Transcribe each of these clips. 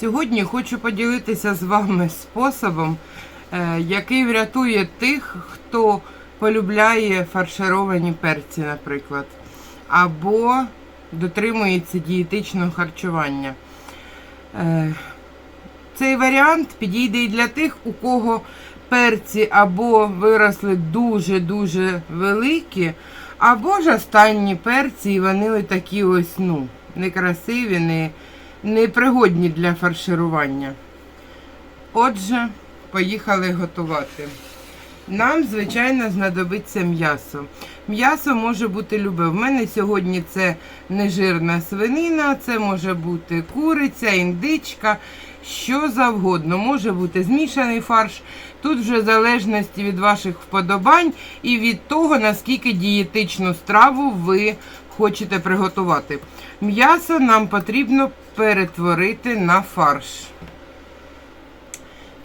Сьогодні хочу поділитися з вами способом, е, який врятує тих, хто полюбляє фаршировані перці, наприклад, або дотримується дієтичного харчування. Е, Цей варіант підійде і для тих, у кого перці або виросли дуже-дуже великі, або ж останні перці, і вони такі ось, ну, некрасиві, не, непригодні для фарширування. Отже, поїхали готувати. Нам, звичайно, знадобиться м'ясо. М'ясо може бути любе. В мене сьогодні це нежирна свинина, це може бути куриця, індичка, що завгодно. Може бути змішаний фарш. Тут вже в залежності від ваших вподобань і від того, наскільки дієтичну страву ви хочете приготувати. М'ясо нам потрібно перетворити на фарш.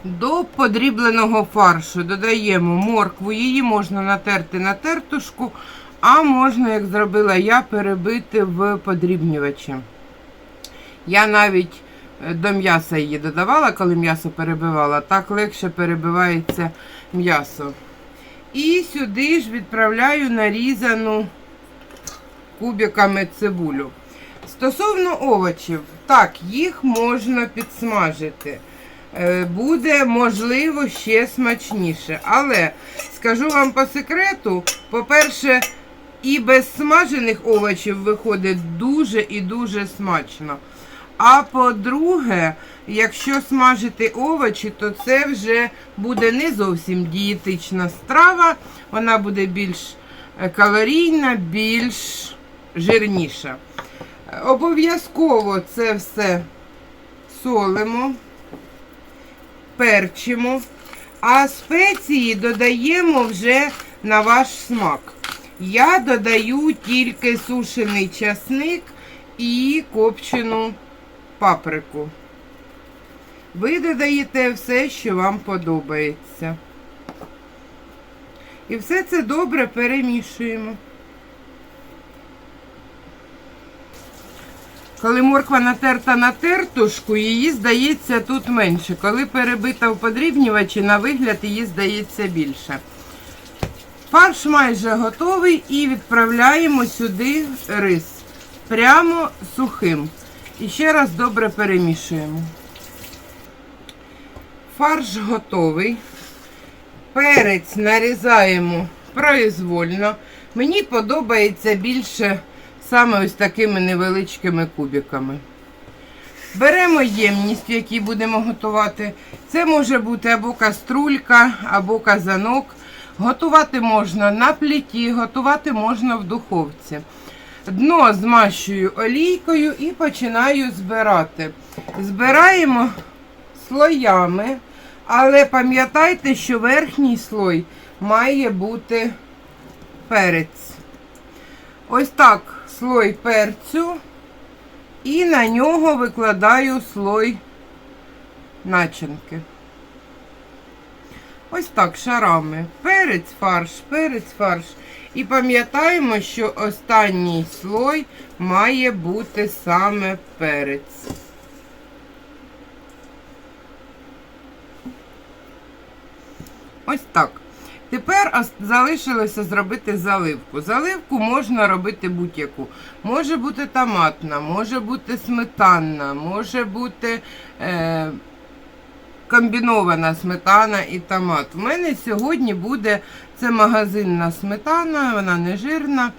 До подрібленого фаршу додаємо моркву, її можна натерти на тертушку, а можна, як зробила я, перебити в подрібнювачі. Я навіть е, до м'яса її додавала, коли м'ясо перебивала, так легше перебивається м'ясо. І сюди ж відправляю нарізану кубиками цибулю. Стосовно овочів, так, їх можна підсмажити. Е, Буде можливо ще смачніше. Але скажу вам по секрету: по-перше, і без смажених овочів виходить дуже і дуже смачно. А по-друге, якщо смажити овочі, то це вже буде не зовсім дієтична страва, вона буде більш е, калорійна, більш жирніша. Обов'язково це все солимо, перчимо, а спеції додаємо вже на ваш смак. Я додаю тільки сушений часник і копчену паприку. Ви додаєте все, що вам подобається. І все це добре перемішуємо. Коли морква натерта на тертушку, її здається тут менше. Коли перебита в подрібнювачі, на вигляд її здається більше. Фарш майже готовий і відправляємо сюди рис. Прямо сухим. І ще раз добре перемішуємо. Фарш готовий. Перець нарізаємо произвольно. Мені подобається більше саме ось такими невеличкими кубиками. Беремо ємність, в якій будемо готувати. Це може бути або каструлька, або казанок. Готувати можна на плиті, готувати можна в духовці. Дно змащую олійкою і починаю збирати. Збираємо слоями, але пам'ятайте, що верхній слой має бути перець. Ось так слой перцю і на нього викладаю слой начинки. Ось так шарами. Перець, фарш, перець, фарш. І пам'ятаємо, що останній слой має бути саме перець. Ось так. Тепер залишилося зробити заливку. Заливку можна робити будь-яку. Може бути томатна, може бути сметанна, може бути е, комбінована сметана і томат. У мене сьогодні буде це магазинна сметана, вона не жирна.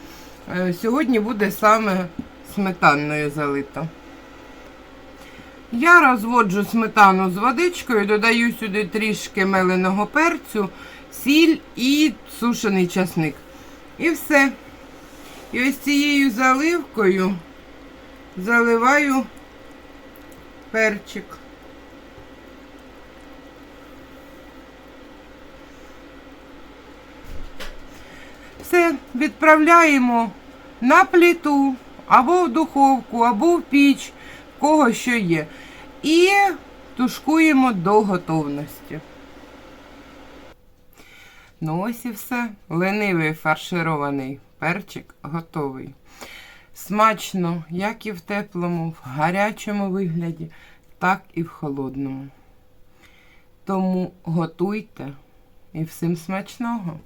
Е, сьогодні буде саме сметанною залита. Я розводжу сметану з водичкою, додаю сюди трішки меленого перцю, сіль і сушений часник. І все. І ось цією заливкою заливаю перчик. Все, відправляємо на плиту, або в духовку, або в піч, в кого що є. І тушкуємо до готовності. Ну ось і все. Ленивий фарширований перчик готовий. Смачно, як і в теплому, в гарячому вигляді, так і в холодному. Тому готуйте і всім смачного!